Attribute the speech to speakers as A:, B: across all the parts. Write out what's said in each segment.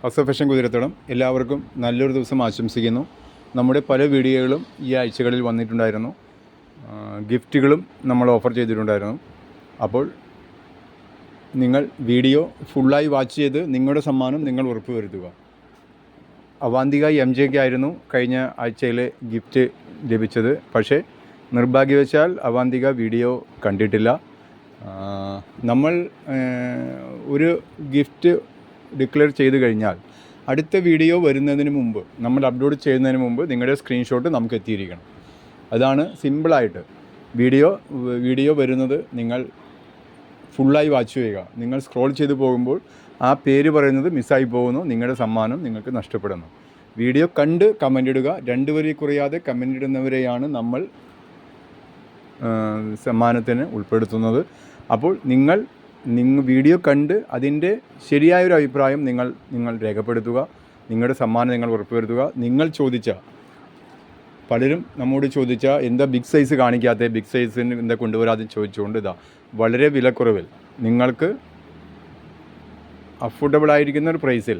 A: House of കുതിരത്തോളം എല്ലാവർക്കും നല്ലൊരു ദിവസം ആശംസിക്കുന്നു. നമ്മുടെ പല വീഡിയോകളും ഈ ആഴ്ചകളിൽ വന്നിട്ടുണ്ടായിരുന്നു. ഗിഫ്റ്റുകളും നമ്മൾ ഓഫർ ചെയ്തിട്ടുണ്ടായിരുന്നു. അപ്പോൾ നിങ്ങൾ വീഡിയോ ഫുള്ളായി വാച്ച് ചെയ്ത് നിങ്ങളുടെ സമ്മാനം നിങ്ങൾ ഉറപ്പുവരുത്തുക. അവാന്തിക എം ജെക്കായിരുന്നു കഴിഞ്ഞ ആഴ്ചയിലെ ഗിഫ്റ്റ് ലഭിച്ചത്. പക്ഷേ നിർഭാഗ്യവശാൽ അവാന്തിക വീഡിയോ കണ്ടിട്ടില്ല. നമ്മൾ ഒരു ഗിഫ്റ്റ് ഡിക്ലെയർ ചെയ്ത് കഴിഞ്ഞാൽ അടുത്ത വീഡിയോ വരുന്നതിന് മുമ്പ് നമ്മൾ അപ്ലോഡ് ചെയ്യുന്നതിന് മുമ്പ് നിങ്ങളുടെ സ്ക്രീൻഷോട്ട് നമുക്ക് എത്തിയിരിക്കണം. അതാണ് സിമ്പിളായിട്ട് വീഡിയോ വീഡിയോ വരുന്നത് നിങ്ങൾ ഫുള്ളായി വാച്ച് ചെയ്യുക. നിങ്ങൾ സ്ക്രോൾ ചെയ്ത് പോകുമ്പോൾ ആ പേര് പറയുന്നത് മിസ്സായി പോകുന്നു നിങ്ങളുടെ സമ്മാനം നിങ്ങൾക്ക് നഷ്ടപ്പെടുന്നു. വീഡിയോ കണ്ട് കമന്റ് ഇടുക. രണ്ട് വരി കുറയാതെ കമന്റ് ഇടുന്നവരെയാണ് നമ്മൾ സമ്മാനത്തിന് ഉൾപ്പെടുത്തുന്നത്. അപ്പോൾ നിങ്ങൾ നിങ്ങൾ വീഡിയോ കണ്ട് അതിന്റെ ശരിയായൊരു അഭിപ്രായം നിങ്ങൾ നിങ്ങൾ രേഖപ്പെടുത്തുക. നിങ്ങളുടെ സമ്മാനം നിങ്ങൾ ഉറപ്പുവരുത്തുക. നിങ്ങൾ ചോദിച്ച പലരും നമ്മോട് ചോദിച്ച എന്താ ബിഗ് സൈസ് കാണിക്കാത്ത? ബിഗ് സൈസിന് എന്താ കൊണ്ടുവരാതെ ചോദിച്ചുകൊണ്ട് ഇതാ. വളരെ വിലക്കുറവിൽ നിങ്ങൾക്ക് അഫോർഡബിൾ ആയിരിക്കുന്ന ഒരു പ്രൈസിൽ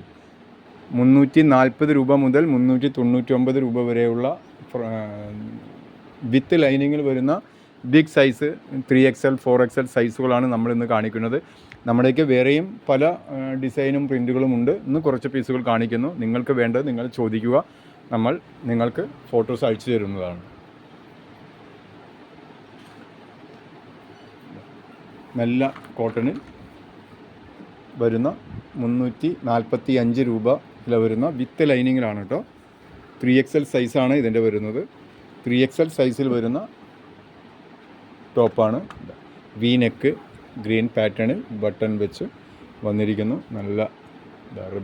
A: മുന്നൂറ്റി നാൽപ്പത് രൂപ മുതൽ മുന്നൂറ്റി തൊണ്ണൂറ്റി ഒമ്പത് രൂപ വരെയുള്ള വിത്ത് ലൈനിങ്ങിൽ വരുന്ന big size three X L four X L സൈസുകളാണ് നമ്മൾ ഇന്ന് കാണിക്കുന്നത്. നമ്മുടെയൊക്കെ വേറെയും പല ഡിസൈനും പ്രിന്റുകളും ഉണ്ട്. ഇന്ന് കുറച്ച് പീസുകൾ കാണിക്കുന്നു. നിങ്ങൾക്ക് വേണ്ടത് നിങ്ങൾ ചോദിക്കുക. നമ്മൾ നിങ്ങൾക്ക് ഫോട്ടോസ് അയച്ചു തരുന്നതാണ്. നല്ല കോട്ടണിൽ വരുന്ന മുന്നൂറ്റി നാൽപ്പത്തി അഞ്ച് രൂപ വില വരുന്ന വിത്ത് ലൈനിങ്ങിലാണ് കേട്ടോ. ത്രീ എക്സ് എൽ സൈസാണ് ഇതിന്റെ വരുന്നത്. ത്രീ എക്സ് എൽ സൈസിൽ വരുന്ന ടോപ്പാണ്. വി നെക്ക് ഗ്രീൻ പാറ്റേണിൽ ബട്ടൺ വെച്ച് വന്നിരിക്കുന്നു. നല്ല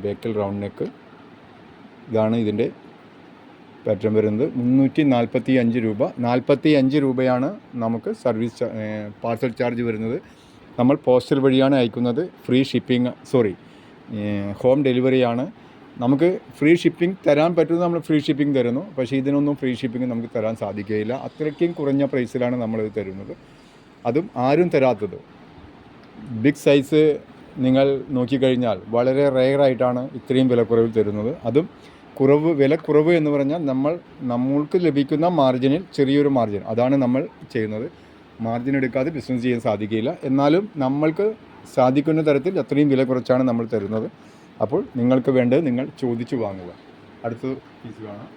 A: ബേക്കൽ റൗണ്ട് നെക്ക്. ഇതാണ് ഇതിന്റെ പാറ്റേൺ വരുന്നത്. മുന്നൂറ്റി നാൽപ്പത്തി അഞ്ച് രൂപ. നാൽപ്പത്തി അഞ്ച് രൂപയാണ് നമുക്ക് സർവീസ് പാർസൽ ചാർജ് വരുന്നത്. നമ്മൾ പോസ്റ്റൽ വഴിയാണ് അയക്കുന്നത്. ഫ്രീ ഷിപ്പിംഗ് സോറി ഹോം ഡെലിവറിയാണ്. നമുക്ക് ഫ്രീ ഷിപ്പിംഗ് തരാൻ പറ്റുന്നത് നമ്മൾ ഫ്രീ ഷിപ്പിംഗ് തരുന്നു. പക്ഷേ ഇതിനൊന്നും ഫ്രീ ഷിപ്പിംഗ് നമുക്ക് തരാൻ സാധിക്കുകയില്ല. അത്രയ്ക്കും കുറഞ്ഞ പ്രൈസിലാണ് നമ്മളിത് തരുന്നത്. അതും ആരും തരാത്തത്. ബിഗ് സൈസ് നിങ്ങൾ നോക്കിക്കഴിഞ്ഞാൽ വളരെ റെയറായിട്ടാണ് ഇത്രയും വിലക്കുറവിൽ തരുന്നത്. അതും കുറവ് വിലക്കുറവ് എന്ന് പറഞ്ഞാൽ നമ്മൾ നമ്മൾക്ക് ലഭിക്കുന്ന മാർജിനിൽ ചെറിയൊരു മാർജിൻ അതാണ് നമ്മൾ ചെയ്യുന്നത്. മാർജിൻ എടുക്കാതെ ബിസിനസ് ചെയ്യാൻ സാധിക്കില്ല എന്നാലും നമ്മൾക്ക് സാധിക്കുന്ന തരത്തിൽ അത്രയും വില കുറച്ചാണ് നമ്മൾ തരുന്നത്. അപ്പോൾ നിങ്ങൾക്ക് വേണ്ടത് നിങ്ങൾ ചോദിച്ചു വാങ്ങുക. അടുത്ത പീസ് കാണാം.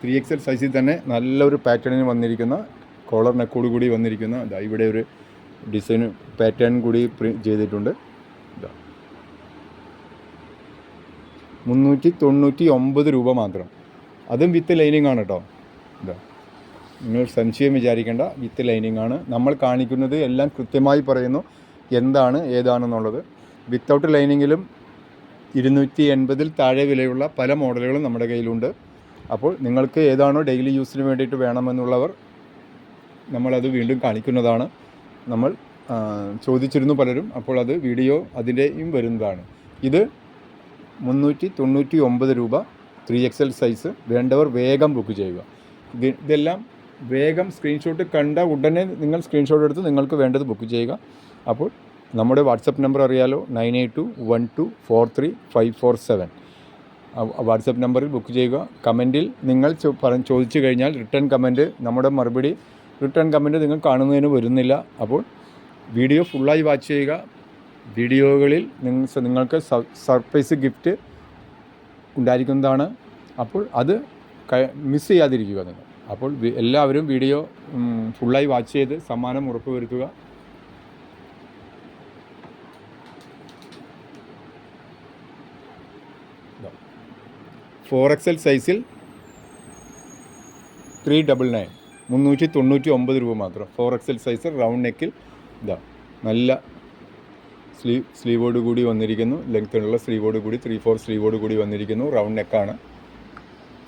A: ത്രീ എക്സൽ സൈസിൽ തന്നെ നല്ലൊരു പാറ്റേണിന് വന്നിരിക്കുന്ന കോളർ നെക്കോട് കൂടി വന്നിരിക്കുന്ന ഇതാ ഇവിടെ ഒരു ഡിസൈൻ പാറ്റേൺ കൂടി ചെയ്തിട്ടുണ്ട്. ഇതാ മുന്നൂറ്റി തൊണ്ണൂറ്റി ഒമ്പത് രൂപ മാത്രം. അതും വിത്ത് ലൈനിങ് ആണ് കേട്ടോ ഇതാ നിങ്ങൾ സംശയം വിചാരിക്കേണ്ട. വിത്ത് ലൈനിങ് ആണ്. നമ്മൾ കാണിക്കുന്നത് എല്ലാം കൃത്യമായി പറയുന്നു. എന്താണ് ഏതാണെന്നുള്ളത്. വിത്തൗട്ട് ലൈനിങ്ങിലും ഇരുന്നൂറ്റി എൺപതിൽ താഴെ വിലയുള്ള പല മോഡലുകളും നമ്മുടെ കയ്യിലുണ്ട്. അപ്പോൾ നിങ്ങൾക്ക് ഏതാണോ ഡെയിലി യൂസിന് വേണ്ടിയിട്ട് വേണമെന്നുള്ളവർ നമ്മളത് വീണ്ടും കാണിക്കുന്നതാണ്. നമ്മൾ ചോദിച്ചിരുന്നു പലരും. അപ്പോൾ അത് വീഡിയോ അതിന്റെയും വരുന്നതാണ്. ഇത് മുന്നൂറ്റി തൊണ്ണൂറ്റി ഒമ്പത് രൂപ ത്രീ എക്സ് എൽ സൈസ് വേണ്ടവർ വേഗം ബുക്ക് ചെയ്യുക. ഇത് ഇതെല്ലാം വേഗം സ്ക്രീൻഷോട്ട് കണ്ട ഉടനെ നിങ്ങൾ സ്ക്രീൻഷോട്ട് എടുത്ത് നിങ്ങൾക്ക് വേണ്ടത് ബുക്ക് ചെയ്യുക. അപ്പോൾ നമ്മുടെ വാട്സപ്പ് നമ്പർ അറിയാലോ nine eight two one two four three five four seven WhatsApp നമ്പറിൽ ബുക്ക് ചെയ്യുക. കമന്റിൽ നിങ്ങൾ ചോദിച്ചു കഴിഞ്ഞാൽ റിട്ടേൺ കമന്റ് നമ്മുടെ മറുപടി റിട്ടേൺ കമന്റ് നിങ്ങൾ കാണുന്നതിന് വരുന്നില്ല. അപ്പോൾ വീഡിയോ ഫുള്ളായി വാച്ച് ചെയ്യുക. വീഡിയോകളിൽ നിങ്ങൾ നിങ്ങൾക്ക് സർപ്രൈസ് ഗിഫ്റ്റ് ഉണ്ടായിരിക്കുന്നതാണ്. അപ്പോൾ അത് മിസ് ചെയ്യാതിരിക്കുക നിങ്ങൾ. അപ്പോൾ എല്ലാവരും വീഡിയോ ഫുള്ളായി വാച്ച് ചെയ്ത് സമ്മാനം ഉറപ്പുവരുത്തുക. ഫോർ എക്സ് എൽ സൈസിൽ ത്രീ ഡബിൾ നയൻ മുന്നൂറ്റി തൊണ്ണൂറ്റി ഒമ്പത് രൂപ മാത്രം. Four X L size round നെക്കിൽ ഇതാ നല്ല സ്ലീവ് സ്ലീവോട് കൂടി വന്നിരിക്കുന്നു. ലെങ്ത്തിലുള്ള സ്ലീവോട് കൂടി ത്രീ ഫോർ സ്ലീവോട് കൂടി വന്നിരിക്കുന്നു. റൗണ്ട് നെക്കാണ്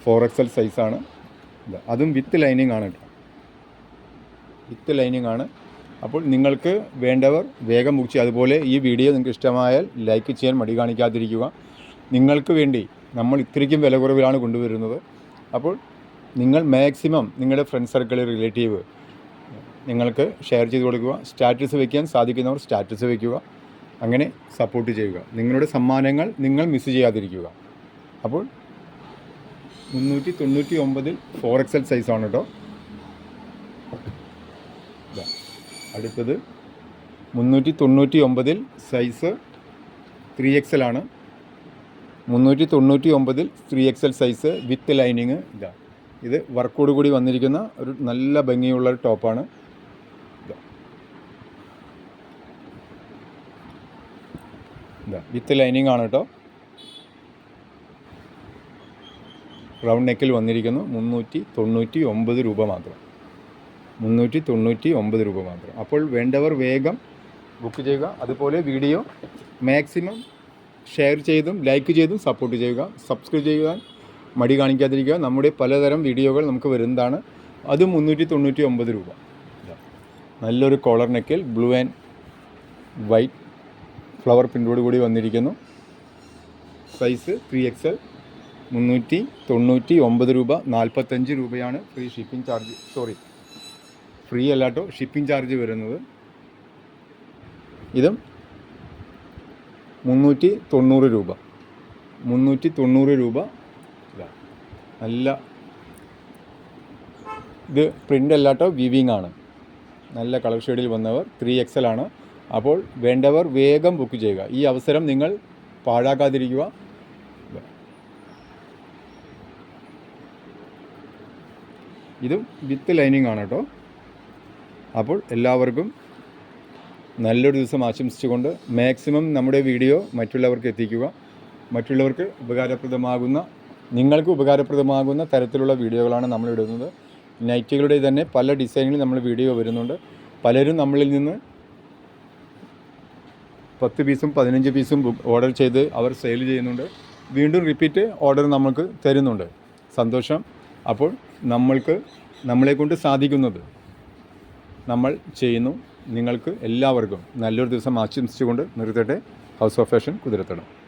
A: ഫോർ എക്സ് എൽ സൈസാണ് അതും വിത്ത് ലൈനിങ് ആണ് കേട്ടോ. വിത്ത് ലൈനിങ് ആണ്. അപ്പോൾ നിങ്ങൾക്ക് വേണ്ടവർ വേഗം ചെയ്യുക. അതുപോലെ ഈ വീഡിയോ നിങ്ങൾക്ക് ഇഷ്ടമായാൽ ലൈക്ക് ചെയ്യാൻ മടി കാണിക്കാതിരിക്കുക. നിങ്ങൾക്ക് വേണ്ടി നമ്മൾ ഇത്രയ്ക്കും വില കുറവിലാണ് കൊണ്ടുവരുന്നത്. അപ്പോൾ നിങ്ങൾ മാക്സിമം നിങ്ങളുടെ ഫ്രണ്ട് സർക്കിൾ റിലേറ്റീവ് നിങ്ങൾക്ക് ഷെയർ ചെയ്ത് കൊടുക്കുക. സ്റ്റാറ്റസ് വയ്ക്കാൻ സാധിക്കുന്നവർ സ്റ്റാറ്റസ് വയ്ക്കുക അങ്ങനെ സപ്പോർട്ട് ചെയ്യുക. നിങ്ങളുടെ സമ്മാനങ്ങൾ നിങ്ങൾ മിസ് ചെയ്യാതിരിക്കുക. അപ്പോൾ മുന്നൂറ്റി തൊണ്ണൂറ്റി ഒമ്പതിൽ ഫോർ എക്സൽ സൈസാണ് കേട്ടോ. അടുത്തത് മുന്നൂറ്റി തൊണ്ണൂറ്റി ഒമ്പതിൽ സൈസ് ത്രീ എക്സൽ ആണ്. മുന്നൂറ്റി തൊണ്ണൂറ്റി ഒമ്പതിൽ three XL size with lining ഇതാ ഇത് വർക്കോട് കൂടി വന്നിരിക്കുന്ന ഒരു നല്ല ഭംഗിയുള്ള ഒരു ടോപ്പാണ് വിത്ത് ലൈനിങ് ആണ് കേട്ടോ റൗണ്ട് നെക്കിൽ വന്നിരിക്കുന്നു മുന്നൂറ്റി തൊണ്ണൂറ്റി ഒമ്പത് രൂപ മാത്രം. മുന്നൂറ്റി തൊണ്ണൂറ്റി ഒമ്പത് രൂപ മാത്രം. അപ്പോൾ വേണ്ടവർ വേഗം ബുക്ക് ചെയ്യുക. അതുപോലെ വീഡിയോ മാക്സിമം ഷെയർ ചെയ്തും ലൈക്ക് ചെയ്തും സപ്പോർട്ട് ചെയ്യുക. സബ്സ്ക്രൈബ് ചെയ്യുക മടി കാണിക്കാതിരിക്കുക. നമ്മുടെ പലതരം വീഡിയോകൾ നമുക്ക് വരുന്നതാണ്. അത് മുന്നൂറ്റി തൊണ്ണൂറ്റി ഒമ്പത് രൂപ. നല്ലൊരു കോളർ നെക്കിൽ ബ്ലൂ ആൻഡ് വൈറ്റ് ഫ്ലവർ പ്രിന്റോട് കൂടി വന്നിരിക്കുന്നു. സൈസ് ത്രീ എക്സൽ മുന്നൂറ്റി തൊണ്ണൂറ്റി ഒമ്പത് രൂപ നാൽപ്പത്തഞ്ച് രൂപയാണ് free shipping charge sorry free അല്ലാട്ടോ shipping charge വരുന്നത്. ഇതും മുന്നൂറ്റി തൊണ്ണൂറ് രൂപ. മുന്നൂറ്റി തൊണ്ണൂറ് രൂപ. നല്ല ഇത് പ്രിന്റ് അല്ലാട്ടോ വിവിങ് ആണ്. നല്ല കളർ ഷെയ്ഡിൽ വന്നവർ ത്രീ എക്സൽ ആണ്. അപ്പോൾ വേണ്ടവർ വേഗം ബുക്ക് ചെയ്യുക. ഈ അവസരം നിങ്ങൾ പാഴാക്കാതിരിക്കുക. ഇതും വിത്ത് ലൈനിങ് ആണ് കേട്ടോ. അപ്പോൾ എല്ലാവർക്കും നല്ലൊരു ദിവസം ആശംസിച്ചുകൊണ്ട് മാക്സിമം നമ്മുടെ വീഡിയോ മറ്റുള്ളവർക്ക് എത്തിക്കുക. മറ്റുള്ളവർക്ക് ഉപകാരപ്രദമാകുന്ന നിങ്ങൾക്ക് ഉപകാരപ്രദമാകുന്ന തരത്തിലുള്ള വീഡിയോകളാണ് നമ്മൾ ഇടുന്നത്. നൈറ്റുകളുടെ തന്നെ പല ഡിസൈനുകളിൽ നമ്മൾ വീഡിയോ വരുന്നുണ്ട്. പലരും നമ്മളിൽ നിന്ന് പത്ത് പീസും പതിനഞ്ച് പീസും ഓർഡർ ചെയ്ത് അവർ സെയിൽ ചെയ്യുന്നുണ്ട്. വീണ്ടും റിപ്പീറ്റ് ഓർഡർ നമുക്ക് തരുന്നുണ്ട്. സന്തോഷം. അപ്പോൾ നമ്മൾക്ക് നമ്മളെക്കൊണ്ട് സാധിക്കുന്നത്. നമ്മൾ ചെയ്യുന്നു. നിങ്ങൾക്ക് എല്ലാവർക്കും നല്ലൊരു ദിവസം ആശംസിച്ചുകൊണ്ട് നിർത്തട്ടെ. House of fashion കുതിരത്തണം